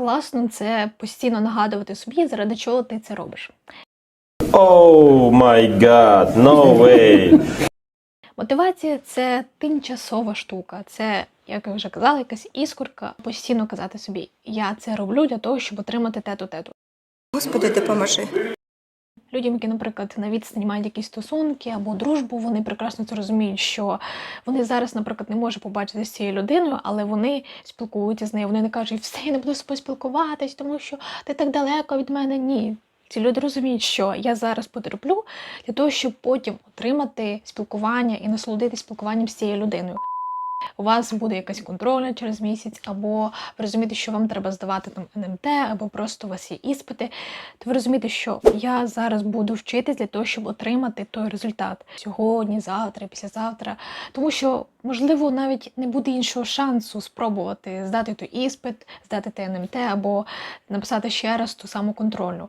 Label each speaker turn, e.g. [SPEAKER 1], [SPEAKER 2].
[SPEAKER 1] класно це постійно нагадувати собі, заради чого ти це робиш.
[SPEAKER 2] Оу май гад, no way.
[SPEAKER 1] Мотивація це тимчасова штука. Це, як я вже казала, якась іскорка. Постійно казати собі, я це роблю для того, щоб отримати тету тету.
[SPEAKER 3] Господи, допоможи.
[SPEAKER 1] Людям, які, наприклад, на відстані мають якісь стосунки або дружбу, вони прекрасно це розуміють, що вони зараз, наприклад, не можуть побачити з цією людиною, але вони спілкуються з нею. Вони не кажуть, все, я не буду з спілкуватись, тому що ти так далеко від мене. Ні. Ці люди розуміють, що я зараз потерплю для того, щоб потім отримати спілкування і насолодитись спілкуванням з цією людиною. У вас буде якась контрольна через місяць, або ви розумієте, що вам треба здавати там НМТ, або просто у вас є іспити, то ви розумієте, що я зараз буду вчитись для того, щоб отримати той результат сьогодні, завтра, післязавтра. Тому що, можливо, навіть не буде іншого шансу спробувати здати той іспит, здати те НМТ або написати ще раз ту саму контрольну.